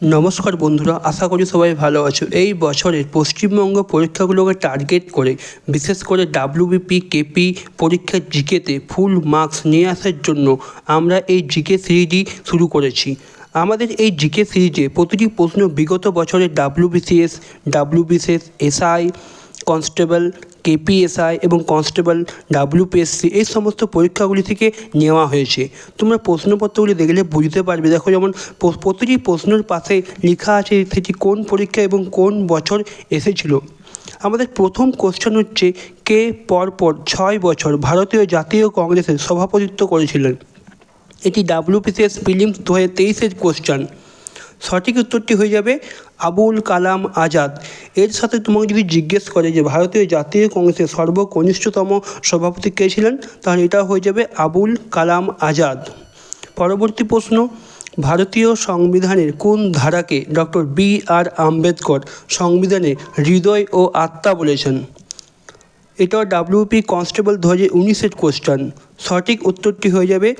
নমস্কার বন্ধুরা, আশা করি সবাই ভালো আছো। এই বছরের পশ্চিমবঙ্গ পরীক্ষাগুলোকে টার্গেট করে, বিশেষ করে ডাব্লিউবিপি কেপি পরীক্ষার জিকেতে ফুল মার্কস নিয়ে আসার জন্য আমরা এই জিকে সিরিজই শুরু করেছি। আমাদের এই জিকে সিরিজে প্রতিটি প্রশ্ন বিগত বছরের WBCS WBCS SI constable KPSI এবং কনস্টেবল ডাব্লিউপিএসসি এই সমস্ত পরীক্ষাগুলি থেকে নেওয়া হয়েছে। তোমরা প্রশ্নপত্রগুলি দেখলে বুঝতে পারবে। দেখো যেমন প্রতিটি প্রশ্নের পাশে লেখা আছে সেটি কোন পরীক্ষা এবং কোন বছর এসেছিল। আমাদের প্রথম কোশ্চেন হচ্ছে, কে পরপর ছয় বছর ভারতীয় জাতীয় কংগ্রেসের সভাপতিত্ব করেছিলেন? এটি ডাব্লিউপিসিএস ফিলিমস দু হাজার তেইশের কোশ্চেন সঠিক উত্তরটি হয়ে যাবে, আবুল কালাম আজাদ। এর সাথে তোমাকে যদি জিজ্ঞেস করে যে ভারতীয় জাতীয় কংগ্রেসের সর্বকনিষ্ঠতম সভাপতি কে ছিলেন, তাহলে এটা হয়ে যাবে আবুল কালাম আজাদ। পরবর্তী প্রশ্ন, ভারতীয় সংবিধানের কোন ধারাকে ডক্টর বি আর আম্বেদকর সংবিধানে হৃদয় ও আত্মা বলেছেন? এটাও ডাব্লিউপি কনস্টেবল দু হাজার উনিশের কোশ্চেন সঠিক উত্তরটি হয়ে যাবে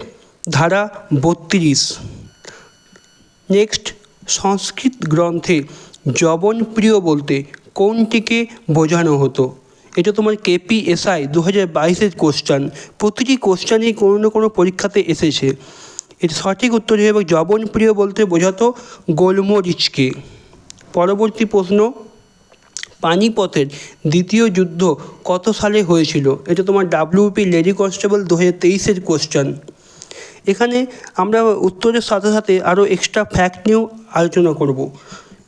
ধারা বত্রিশ। নেক্সট সংস্কৃত গ্রন্থে জবনপ্রিয় বলতে কোনটিকে বোঝানো হতো? এটা তোমার কেপিএসআই দু হাজার বাইশের কোশ্চেন প্রতিটি কোশ্চেনেই কোনো না কোনো পরীক্ষাতে এসেছে। এর সঠিক উত্তর হিসেবে জবনপ্রিয় বলতে বোঝাতো গোলমরিচকে। পরবর্তী প্রশ্ন, পানিপথের দ্বিতীয় যুদ্ধ কত সালে হয়েছিল? এটা তোমার ডাব্লিউপি লেডি কনস্টেবল দু হাজার তেইশের কোশ্চেন এখানে আমরা উত্তরের সাথে সাথে আরও এক্সট্রা ফ্যাক্ট নিয়েও আলোচনা করব।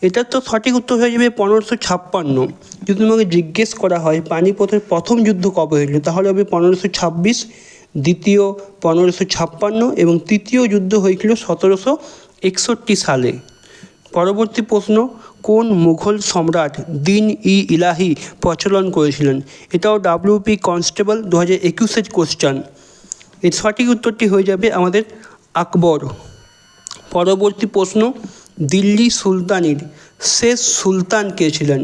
এটার তো সঠিক উত্তর হয়ে যাবে পনেরোশো ছাপ্পান্ন। যদি তোমাকে জিজ্ঞেস করা হয় পানিপথের প্রথম যুদ্ধ কবে হয়েছিল, তাহলে হবে পনেরোশো ছাব্বিশ, দ্বিতীয় পনেরোশো ছাপ্পান্ন এবং তৃতীয় যুদ্ধ হয়েছিল সতেরোশো একষট্টি সালে। পরবর্তী প্রশ্ন, কোন মুঘল সম্রাট দিন ই ইলাহি প্রচলন করেছিলেন? এটাও ডাব্লিউপি কনস্টেবল দু হাজার একুশের কোশ্চেন এর সঠিক উত্তরটি হয়ে যাবে আমাদের আকবর। পরবর্তী প্রশ্ন, দিল্লি সুলতানের শেষ সুলতান কে ছিলেন?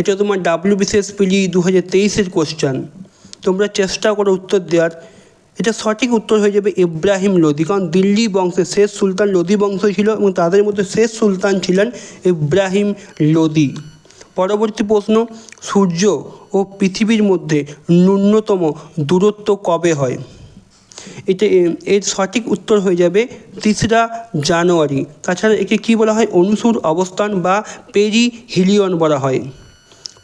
এটা তোমার ডাব্লিউবিসিএস পিলি দু হাজার তেইশের কোশ্চেন তোমরা চেষ্টা করো উত্তর দেওয়ার। এটা সঠিক উত্তর হয়ে যাবে ইব্রাহিম লোদি কারণ দিল্লি বংশের শেষ সুলতান লোদি বংশ ছিল এবং তাদের মধ্যে শেষ সুলতান ছিলেন ইব্রাহিম লোদি পরবর্তী প্রশ্ন, সূর্য ও পৃথিবীর মধ্যে ন্যূনতম দূরত্ব কবে হয়? এটা এ- এর সঠিক উত্তর হয়ে যাবে তিসরা জানুয়ারি। তাছাড়া একে কী বলা হয়? অনুসুর অবস্থান বা পেরি হিলিয়ন বলা হয়।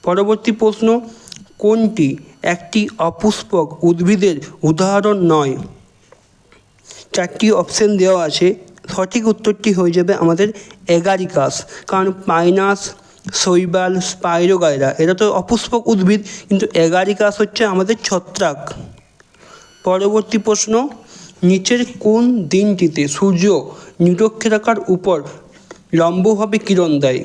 পরবর্তী প্রশ্ন, কোনটি একটি অপুষ্পক উদ্ভিদের উদাহরণ নয়? চারটি অপশন দেওয়া আছে। সঠিক উত্তরটি হয়ে যাবে আমাদের এগারিকাস, কারণ পাইনাস, শৈবাল, স্পাইরোগাইরা, এরা তো অপুষ্পক উদ্ভিদ, কিন্তু এগারিকাস হচ্ছে আমাদের ছত্রাক। পরবর্তী প্রশ্ন, নিচের কোন দিনটিতে সূর্য নিরক্ষরেখার উপর লম্বভাবে কিরণ দেয়?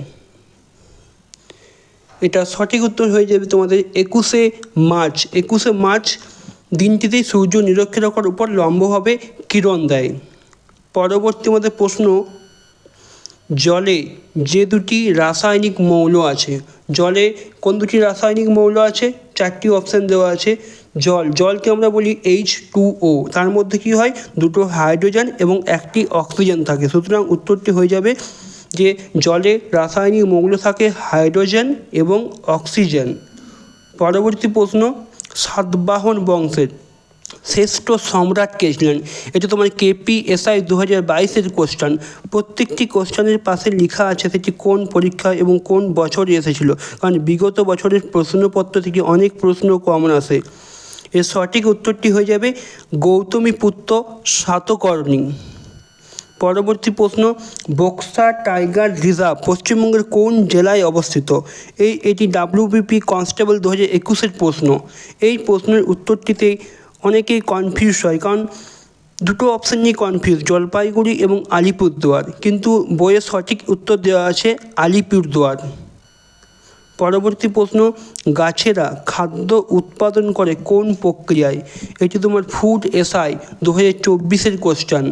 এটা সঠিক উত্তর হয়ে যাবে তোমাদের একুশে মার্চ। একুশে মার্চ দিনটিতেই সূর্য নিরক্ষরেখার উপর লম্বভাবে কিরণ দেয়। পরবর্তী আমাদের প্রশ্ন জলে যে দুটি রাসায়নিক মৌল আছে, জলে কোন দুটি রাসায়নিক মৌল আছে? চারটি অপশান দেওয়া আছে, জল। জলকে আমরা বলি এইচ টু ও তার মধ্যে কি হয়? দুটো হাইড্রোজেন এবং একটি অক্সিজেন থাকে। সুতরাং উত্তরটি হয়ে যাবে যে জলে রাসায়নিক মৌল থাকে হাইড্রোজেন এবং অক্সিজেন পরবর্তী প্রশ্ন, সাতবাহন বংশের। শ্রেষ্ঠ সম্রাট কে ছিলেন? এটা তোমার কেপি এসআই দু হাজার বাইশের কোশ্চেন প্রত্যেকটি কোশ্চেনের পাশে লেখা আছে সেটি কোন পরীক্ষা এবং কোন বছরে এসেছিল? কারণ বিগত বছরের প্রশ্নপত্র থেকে অনেক প্রশ্ন কমন আসে। এর সঠিক উত্তরটি হয়ে যাবে গৌতমীপুত্র সাতকর্ণী। পরবর্তী প্রশ্ন, বক্সা টাইগার রিজার্ভ পশ্চিমবঙ্গের কোন জেলায় অবস্থিত? এই, এটি ডাব্লিউবিপি কনস্টেবল দু হাজার একুশের প্রশ্ন। এই প্রশ্নের উত্তরটিতে অনেকেই কনফিউজ হয়, কারণ দুটো অপশান নিয়ে কনফিউজ জলপাইগুড়ি এবং আলিপুরদুয়ার। কিন্তু বইয়ের সঠিক উত্তর দেওয়া আছে আলিপুরদুয়ার। পরবর্তী প্রশ্ন, গাছেরা খাদ্য উৎপাদন করে কোন প্রক্রিয়ায়? এটি তোমার ফুড এসআই দু হাজার চব্বিশের কোশ্চেন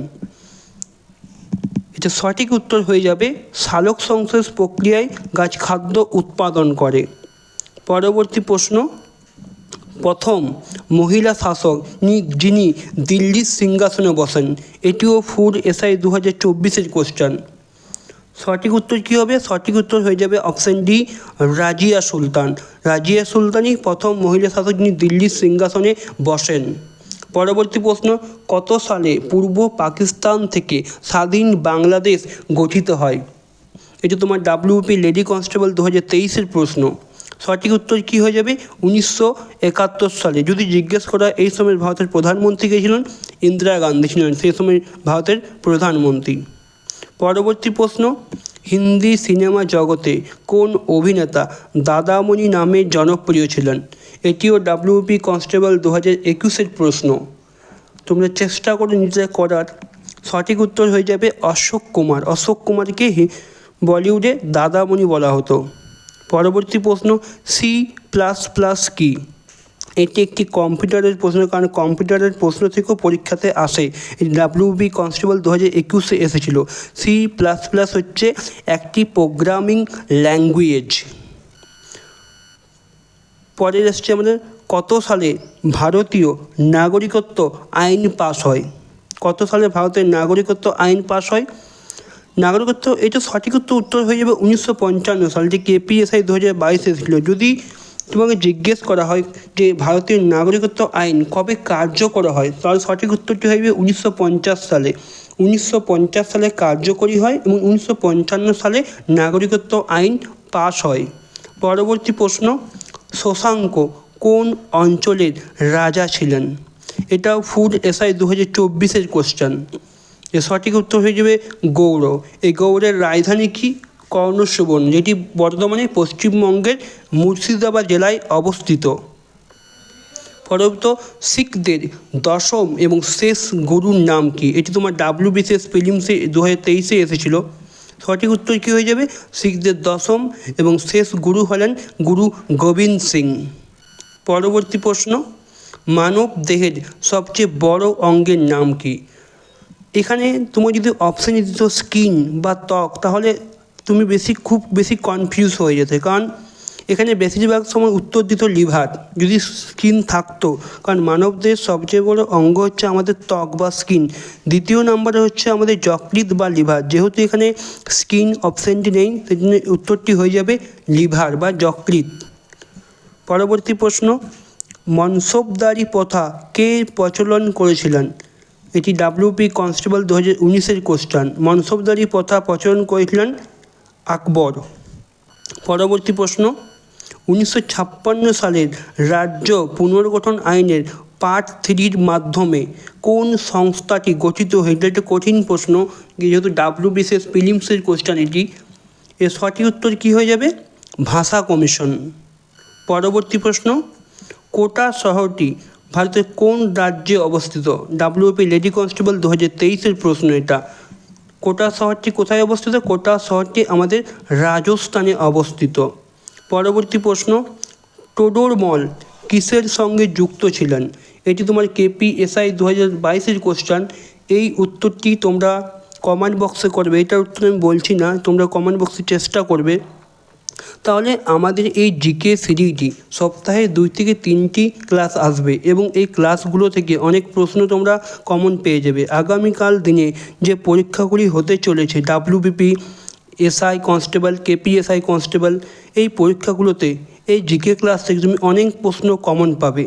এটা সঠিক উত্তর হয়ে যাবে সালোক সংশ্লেষ প্রক্রিয়ায় গাছ খাদ্য উৎপাদন করে। পরবর্তী প্রশ্ন প্রথম মহিলা শাসক যিনি দিল্লির সিংহাসনে বসেন, এটিও ফুড এসআই দু হাজার চব্বিশের কোশ্চেন সঠিক উত্তর কী হবে? সঠিক উত্তর হয়ে যাবে অপশান ডি রাজিয়া সুলতান। রাজিয়া সুলতানই প্রথম মহিলা শাসক যিনি দিল্লির সিংহাসনে বসেন। পরবর্তী প্রশ্ন, কত সালে পূর্ব পাকিস্তান থেকে স্বাধীন বাংলাদেশ গঠিত হয়? এটা তোমার ডাব্লিউপি লেডি কনস্টেবল দু হাজার তেইশের প্রশ্ন। সঠিক উত্তর কী হয়ে যাবে? উনিশশো একাত্তর সালে। যদি জিজ্ঞেস করা এই সময় ভারতের প্রধানমন্ত্রী কে ছিলেন? ইন্দিরা গান্ধী ছিলেন, সেই সময় ভারতের প্রধানমন্ত্রী। পরবর্তী প্রশ্ন, হিন্দি সিনেমা জগতে কোন অভিনেতা দাদামণি নামে জনপ্রিয় ছিলেন? এটিও ডাব্লিউপি কনস্টেবল দু হাজার একুশের প্রশ্ন। তোমরা চেষ্টা করে নিজে করার সঠিক উত্তর হয়ে যাবে অশোক কুমার। অশোক কুমারকে বলিউডে দাদামণি বলা হতো। পরবর্তী প্রশ্ন সি প্লাস প্লাস কি? এটি একটি কম্পিউটারের প্রশ্ন, কারণ কম্পিউটারের প্রশ্ন থেকেও পরীক্ষাতে আসে। ডাব্লিউবি কনস্টেবল দু হাজার একুশে এসেছিল। সি প্লাস প্লাস হচ্ছে একটি প্রোগ্রামিং ল্যাঙ্গুয়েজ পরের এসছে আমাদের, কত সালে ভারতীয় নাগরিকত্ব আইন পাস হয়? কত সালে ভারতের নাগরিকত্ব আইন পাস হয়? নাগরিকত্ব, এটা সঠিক উত্তর উত্তর হয়ে যাবে উনিশশো পঞ্চান্ন সাল যে কেপিএসআই দু হাজার বাইশে এসেছিল। যদি তোমাকে জিজ্ঞেস করা হয় যে ভারতীয় নাগরিকত্ব আইন কবে কার্যকর হয় তার সঠিক উত্তরটি হয়ে যাবে উনিশশো পঞ্চাশ সালে। উনিশশো পঞ্চাশ সালে কার্যকরী হয় এবং উনিশশো পঞ্চান্ন সালে নাগরিকত্ব আইন পাস হয়। পরবর্তী প্রশ্ন, শশাঙ্ক কোন অঞ্চলের রাজা ছিলেন? এটাও ফুড এসআই দু হাজার চব্বিশের কোশ্চেন এর সঠিক উত্তর হয়ে যাবে গৌড়। এই গৌড়ের রাজধানী কি? কর্ণসুবর্ণ যেটি বর্তমানে পশ্চিমবঙ্গের মুর্শিদাবাদ জেলায় অবস্থিত। পরবর্তী, শিখদের দশম এবং শেষ গুরুর নাম কি? এটি তোমার ডাব্লিউ বিসিএস ফিলিমসে দু হাজার তেইশে এসেছিল। সঠিক উত্তর কী হয়ে যাবে? শিখদের দশম এবং শেষ গুরু হলেন গুরু গোবিন্দ সিং। পরবর্তী প্রশ্ন, মানব দেহের সবচেয়ে বড় অঙ্গের নাম কি? এখানে তোমার যদি অপশানে দিত স্কিন বা ত্বক, তাহলে তুমি বেশি খুব বেশি কনফিউজ হয়ে যেতে। কারণ এখানে বেশিরভাগ সময় উত্তর দিত লিভার যদি স্কিন থাকতো, কারণ মানবদের সবচেয়ে বড় অঙ্গ হচ্ছে আমাদের ত্বক বা স্কিন দ্বিতীয় নম্বরে হচ্ছে আমাদের যকৃত বা লিভার যেহেতু এখানে স্কিন অপশানটি নেই সেই উত্তরটি হয়ে যাবে লিভার বা যকৃত পরবর্তী প্রশ্ন, মনসবদারি প্রথা কে প্রচলন করেছিলেন? এটি ডাব্লিউপি কনস্টেবল দু হাজার উনিশের কোশ্চান মনসবদারি প্রথা প্রচলন করেছিলেন আকবর। পরবর্তী প্রশ্ন, উনিশশো ছাপ্পান্ন সালের রাজ্য পুনর্গঠন আইনের পার্ট থ্রির মাধ্যমে কোন সংস্থাটি গঠিত হয়েছিল? এটা কঠিন প্রশ্ন, যেহেতু ডাব্লিউবিসিএস প্রিলিমসের কোশ্চান এটি। এর সঠিক উত্তর কী হয়ে যাবে? ভাষা কমিশন। পরবর্তী প্রশ্ন, কোটা শহরটি ভারতের কোন রাজ্যে অবস্থিত? ডাব্লিউপি লেডি কনস্টেবল দু হাজার তেইশের প্রশ্ন এটা। কোটা শহরটি কোথায় অবস্থিত? কোটা শহরটি আমাদের রাজস্থানে অবস্থিত। পরবর্তী প্রশ্ন টোডোর মল কিসের সঙ্গে যুক্ত ছিলেন? এটি তোমার কেপি এসআই দু হাজার বাইশের কোশ্চান এই উত্তরটি তোমরা কমেন্ট বক্সে করবে। এটার উত্তর আমি বলছি না, তোমরা কমেন্ট বক্সে চেষ্টা করবে। তাহলে আমাদের এই জিকে সিরিজটি সপ্তাহে দুই থেকে তিনটি ক্লাস আসবে এবং এই ক্লাসগুলো থেকে অনেক প্রশ্ন তোমরা কমন পেয়ে যাবে। আগামীকাল দিনে যে পরীক্ষাগুলি হতে চলেছে WBP SI constable KPSI constable এই পরীক্ষাগুলোতে এই জিকে ক্লাস থেকে তুমি অনেক প্রশ্ন কমন পাবে।